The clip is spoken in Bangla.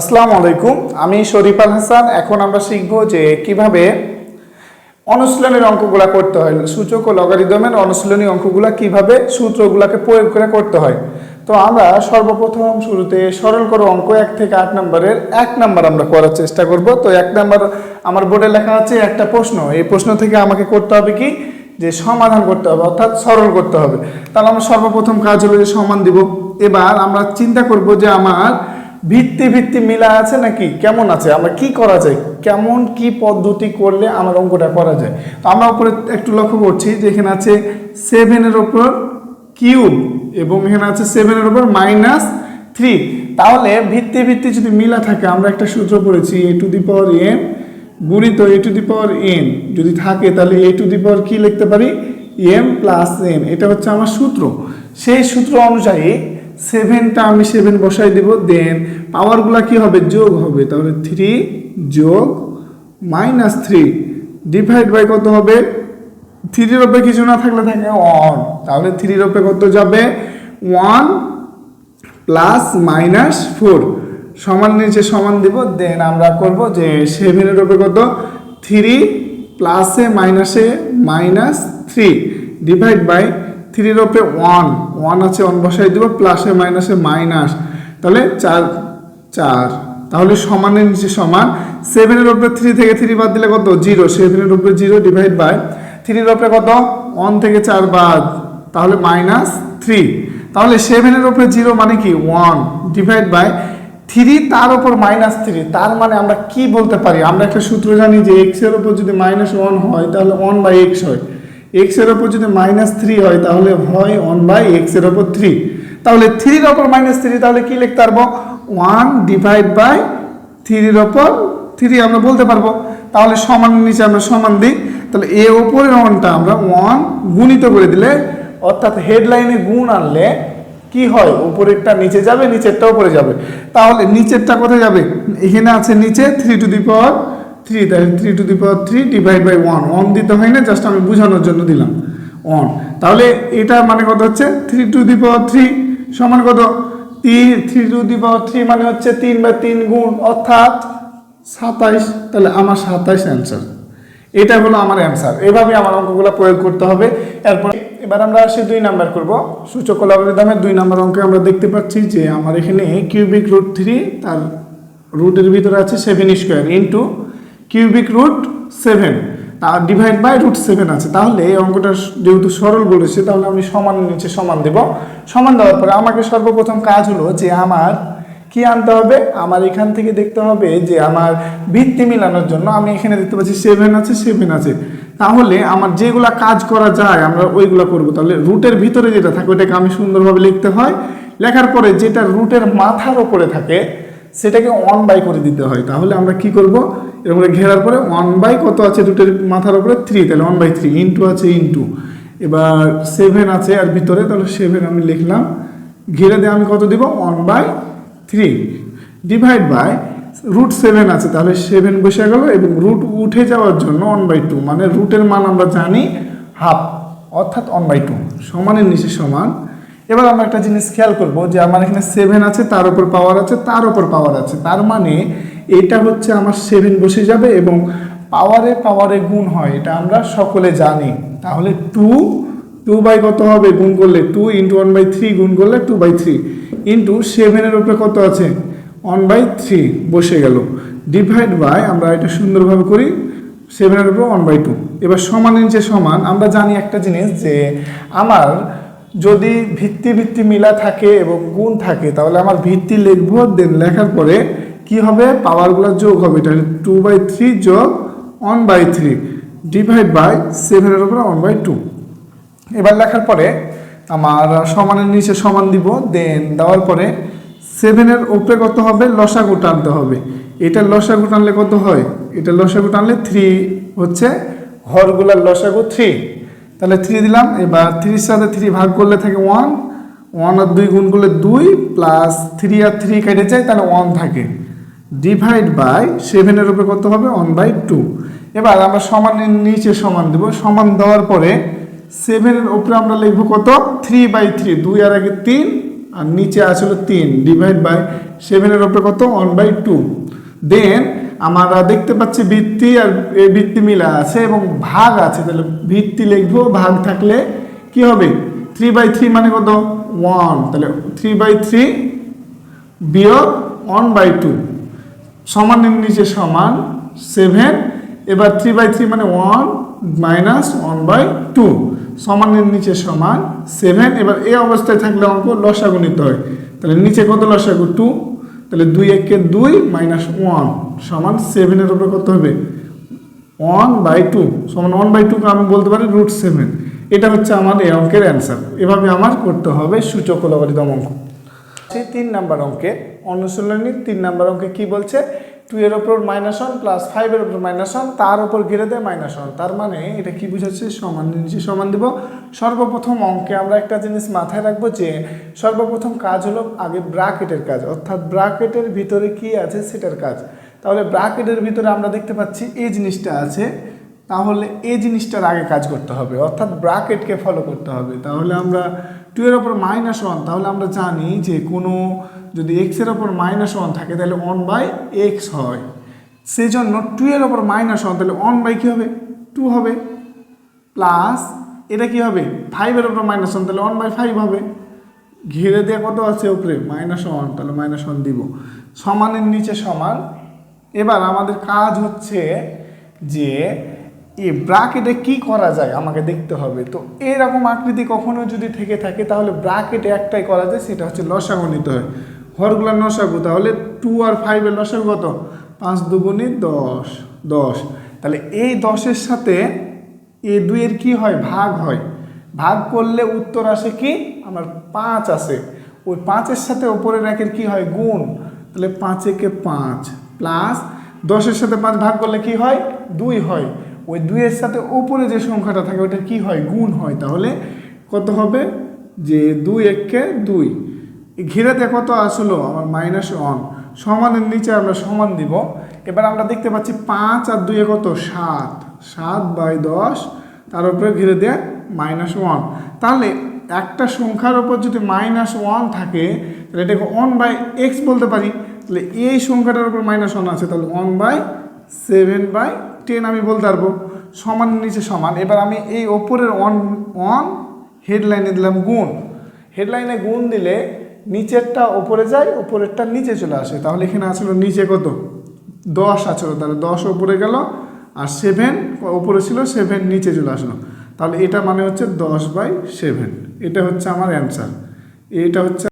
আসসালামু আলাইকুম, আমি শরীফ আল হাসান। এখন আমরা শিখব যে কীভাবে অনুশীলনের অঙ্কগুলা করতে হয়। সূচক ও লগারিদমের অনুশীলনী অঙ্কগুলা কীভাবে সূত্রগুলাকে প্রয়োগ করে করতে হয়। তো আমরা সর্বপ্রথম শুরুতে সরল করো অঙ্ক এক থেকে আট নম্বরের। এক নম্বর আমরা করার চেষ্টা করব। তো এক নম্বর আমার বোর্ডে লেখা আছে একটা প্রশ্ন। এই প্রশ্ন থেকে আমাকে করতে হবে কি? যে সমাধান করতে হবে, অর্থাৎ সরল করতে হবে। তাহলে আমরা সর্বপ্রথম কাজ হলো যে সমান দিব। এবার আমরা চিন্তা করব যে আমার ভিত্তি ভিত্তি মিলা আছে নাকি? কেমন আছে? আমরা কি করা যায়? কেমন কি পদ্ধতি করলে আমার অঙ্কটা করা যায়? তো আমরা উপরে একটু লক্ষ্য করছি যে এখানে আছে সেভেনের ওপর কিউব এবং এখানে আছে সেভেনের ওপর মাইনাস থ্রি তাহলে ভিত্তি ভিত্তি যদি মিলা থাকে, আমরা একটা সূত্র পড়েছি এ টু দি পাওয়ার এন গুণিত এ টু দি পাওয়ার এন যদি থাকে, তাহলে এ টু দি পাওয়ার কি লিখতে পারি? এম প্লাস এন এটা হচ্ছে আমার সূত্র। সেই সূত্র অনুযায়ী সেভেনটা আমি সেভেন বসাই দিব দেন পাওয়ারগুলো কি হবে? যোগ হবে। তাহলে থ্রি যোগ মাইনাস থ্রি ডিভাইড বাই কত হবে? থ্রির ওপরে কিছু না থাকলে থাকে ওয়ান তাহলে থ্রির ওপরে কত যাবে? ওয়ান প্লাস মাইনাস ফোর সমান নিচে সমান দিব দেন আমরা করব যে সেভেনের ওপরে কত? থ্রি প্লাসে মাইনাসে মাইনাস থ্রি ডিভাইড বাই থ্রির ওপরে ওয়ান ওয়ান আছে ওয়ান বসাই দিব প্লাসে মাইনাসে মাইনাস তাহলে চার চার। তাহলে সমানের নিচে সমান সেভেনের উপরে থ্রি থেকে থ্রি বাদ দিলে কত? জিরো সেভেনের উপরে জিরো ডিভাইড বাই থ্রির উপরে কত? ওয়ান থেকে চার বাদ। তাহলে মাইনাস থ্রি তাহলে সেভেনের উপরে জিরো মানে কি? ওয়ান ডিভাইড বাই থ্রি তার উপর মাইনাস থ্রি তার মানে আমরা কি বলতে পারি? আমরা একটা সূত্র জানি যে এক্সের উপর যদি মাইনাস ওয়ান হয়, তাহলে ওয়ান বাই এক্স হয়। এক্সের উপর যদি মাইনাস থ্রি হয়, তাহলে হয় ওয়ান বাই এক্সের উপর থ্রি তাহলে থ্রির ওপর মাইনাস থ্রি তাহলে কি লিখতে পারব? ওয়ান ডিভাইড বাই থ্রির ওপর থ্রি আমরা বলতে পারব। তাহলে সমান নিচে আমরা সমান দিই। তাহলে এ ওপরের ওয়ানটা আমরা ওয়ান গুণিত করে দিলে, অর্থাৎ হেডলাইনে গুণ আনলে কি হয়? উপরেরটা নিচে যাবে নিচেরটা উপরে যাবে। তাহলে নিচেরটা কোথায় যাবে? এখানে আছে নিচে three to the power three তাহলে three to the power three divide by one one দিতে হয় না জাস্ট আমি বোঝানোর জন্য দিলাম। ওয়ান তাহলে এটা মানে কত হচ্ছে? Three to the power three সমান কত? তিন three to the power three মানে হচ্ছে তিন বাই তিন গুণ, অর্থাৎ সাতাইশ। তাহলে আমার সাতাইশ অ্যান্সার এটা হলো আমার অ্যান্সার এভাবে আমার অঙ্কগুলো প্রয়োগ করতে হবে। এরপর এবার আমরা আসি দুই নাম্বার করব। সূচক লগারিদমের দুই নাম্বার অঙ্কে আমরা দেখতে পাচ্ছি যে আমার এখানে কিউবিক রুট থ্রি তার রুটের ভিতরে আছে seven square into cubic root seven তার ডিভাইড বাই রুট সেভেন আছে। তাহলে এই অঙ্কটা যেহেতু সরল বলেছে, তাহলে আমি সমান নিচে সমান দেব। সমান দেওয়ার পরে আমাকে সর্বপ্রথম কাজ হলো যে আমার কি আনতে হবে? আমার এখান থেকে দেখতে হবে যে আমার ভিত্তি মিলানোর জন্য আমি এখানে দেখতে পাচ্ছি সেভেন আছে সেভেন আছে। তাহলে আমার যেগুলা কাজ করা যায়, আমরা ওইগুলো করব। তাহলে রুটের ভিতরে যেটা থাকে ওটাকে আমি সুন্দরভাবে লিখতে হয়। লেখার পরে যেটা রুটের মাথার ওপরে থাকে, সেটাকে অন বাই করে দিতে হয়। তাহলে আমরা কি করব? এরকম করে ঘেরার পরে ওয়ান বাই কত আছে রুটের মাথার উপরে? থ্রি তাহলে ওয়ান বাই থ্রি ইন্টু আছে ইন্টু এবার সেভেন আছে আর ভিতরে, তাহলে সেভেন আমি লিখলাম। ঘিরে দিয়ে আমি কত দিব? One by three divide by root seven আছে, তাহলে সেভেন বসে গেল এবং রুট উঠে যাওয়ার জন্য ওয়ান বাই টু মানে রুটের মান আমরা জানি হাফ অর্থাৎ ওয়ান বাই টু সমানের নিচে সমান। এবার আমরা একটা জিনিস খেয়াল করব যে আমার এখানে সেভেন আছে, তার উপর পাওয়ার আছে, তার উপর পাওয়ার আছে, তার মানে এটা হচ্ছে আমার সেভেন বসে যাবে এবং পাওয়ারে পাওয়ারে গুণ হয়, এটা আমরা সকলে জানি। তাহলে টু টু বাই কত হবে? গুণ করলে two into one by three গুণ করলে টু বাই থ্রি ইন্টু সেভেনের উপরে কত আছে? ওয়ান বাই থ্রি বসে গেল। ডিভাইড বাই আমরা এটা সুন্দরভাবে করি সেভেনের উপর ওয়ান বাই টু এবার সমান নিচে সমান, আমরা জানি একটা জিনিস যে আমার যদি ভিত্তি ভিত্তি মিলা থাকে এবং গুণ থাকে, তাহলে আমার ভিত্তি লিখব দেন লেখার পরে কি হবে? পাওয়ারগুলো যোগ হবে এটা টু বাই থ্রি যোগ one by three divide by সেভেনের উপরে ওয়ান বাই টু এবার লেখার পরে আমার সমানের নিচে সমান দিব দেন দেওয়ার পরে সেভেনের উপরে কত হবে? লসাগু টানতে হবে। এটা লসাগু টানলে কত হয়? এটা লসাগু টানলে থ্রি হচ্ছে হরগুলার লসাগু থ্রি তাহলে থ্রি দিলাম, এবার থ্রির সাথে থ্রি ভাগ করলে থাকে ওয়ান ওয়ান আর দুই গুণ করলে দুই প্লাস থ্রি আর থ্রি কেটে যায়, তাহলে ওয়ান থাকে। ডিভাইড বাই সেভেনের উপরে কত হবে? ওয়ান বাই টু এবার আমরা সমানের নিচে সমান দেব। সমান দেওয়ার পরে সেভেনের উপরে আমরা লিখব কত? থ্রি বাই থ্রি দুই আর আগে তিন, আর নিচে আসলো তিন। ডিভাইড বাই সেভেনের ওপরে কত? ওয়ান বাই টু দেন আমরা দেখতে পাচ্ছি ভিত্তি আর ভিত্তি মিলা আছে এবং ভাগ আছে। তাহলে ভিত্তি লিখব, ভাগ থাকলে কি হবে? থ্রি বাই থ্রি মানে কত? ওয়ান তাহলে থ্রি বাই থ্রি বিয়োগ ওয়ান বাই টু সমানের নিচে সমান সেভেন এবার থ্রি বাই থ্রি মানে one minus one by two সমানের নিচে সমান সেভেন এবার এই অবস্থায় থাকলে অঙ্ক লসাগু নিতে হয়। তাহলে নিচে কত লসাগু? টু তাহলে দুই একে দুই মাইনাস ওয়ান সমান সেভেনের উপরে কত হবে? ওয়ান বাই টু সমান ওয়ান বাই টুকে আমি বলতে পারি রুট সেভেন এটা হচ্ছে আমার এই অঙ্কের অ্যান্সার এভাবে আমার করতে হবে সূচক লগারিদম অঙ্ক। সেই তিন নাম্বার অঙ্কে অনুশীলনীর তিন নাম্বার অঙ্কে কি বলছে? টু এর ওপর মাইনাস ওয়ান প্লাস ফাইভের ওপর মাইনাস ওয়ান তার উপর ঘিরে দেয় মাইনাস ওয়ান তার মানে এটা কি বুঝাচ্ছে? সমান নিচে সমান দিব। সর্বপ্রথম অঙ্কে আমরা একটা জিনিস মাথায় রাখব যে, সর্বপ্রথম কাজ হলো আগে ব্রাকেটের কাজ। অর্থাৎ ব্রাকেটের ভিতরে কি আছে? সেটার কাজ। তাহলে ব্রাকেটের ভিতরে আমরা দেখতে পাচ্ছি এই জিনিসটা আছে। তাহলে এই জিনিসটার আগে কাজ করতে হবে। অর্থাৎ ব্রাকেটকে ফলো করতে হবে। তাহলে আমরা টু এর ওপর মাইনাস ওয়ান তাহলে আমরা জানি যে কোনো যদি এক্সের ওপর মাইনাস ওয়ান থাকে, তাহলে ওয়ান বাই এক্স হয়। সেই জন্য টু এর ওপর মাইনাস ওয়ান তাহলে ওয়ান বাই কী হবে? টু হবে। প্লাস এটা কি হবে? ফাইভের ওপর মাইনাস ওয়ান তাহলে ওয়ান বাই ফাইভ হবে। ঘিরে দেওয়া কত আছে ওপরে মাইনাস ওয়ান তাহলে মাইনাস ওয়ান দিব। সমানের নিচে সমান। এবার আমাদের কাজ হচ্ছে যে এই ব্রাকেটে কি করা যায় আমাকে দেখতে হবে? তো এরকম আকৃতি কখনো যদি থেকে থাকে, তাহলে ব্রাকেটে একটাই করা যায়, সেটা হচ্ছে লসাগু নিতে হয়। হরগুলার লসাগু, তাহলে টু আর ফাইভের লসাগু কত? পাঁচ দুগুণি দশ দশ। তাহলে এই দশের সাথে এ দুইয়ের কি হয়? ভাগ হয়। ভাগ করলে উত্তর আসে কি? আমার পাঁচ আসে। ওই পাঁচের সাথে ওপরের একের কি হয়? গুণ। তাহলে পাঁচ একে পাঁচ প্লাস দশের সাথে পাঁচ ভাগ করলে কি হয়? দুই হয়। ওই দুইয়ের সাথে ওপরে যে সংখ্যাটা থাকে ওটা কি হয়? গুণ হয়। তাহলে কত হবে? যে দুই এককে দুই। ঘিরেতে কত আসলো? আমার মাইনাস ওয়ান সমানের নিচে আমরা সমান দিব। এবার আমরা দেখতে পাচ্ছি পাঁচ আর দুইয়ে কত? সাত। সাত বাই দশ। তার উপরে ঘিরে দেয় মাইনাস ওয়ান তাহলে একটা সংখ্যার ওপর যদি মাইনাস ওয়ান থাকে, তাহলে এটাকে ওয়ান বাই এক্স বলতে পারি। তাহলে এই সংখ্যাটার উপর মাইনাস ওয়ান আছে। তাহলে one by seven by ten আমি বলতে পারব। সমান নিচে সমান। এবার আমি এই ওপরের অন অন হেডলাইনে দিলাম গুণ। হেডলাইনে গুণ দিলে নিচেরটা ওপরে যায় উপরেরটা নিচে চলে আসে। তাহলে এখানে আসলে নিচে কত? দশ আসলো। তাহলে দশ ওপরে গেল আর সেভেন ওপরে ছিল সেভেন নিচে চলে আসলো। তাহলে এটা মানে হচ্ছে দশ বাই সেভেন এটা হচ্ছে আমার অ্যান্সার এটা হচ্ছে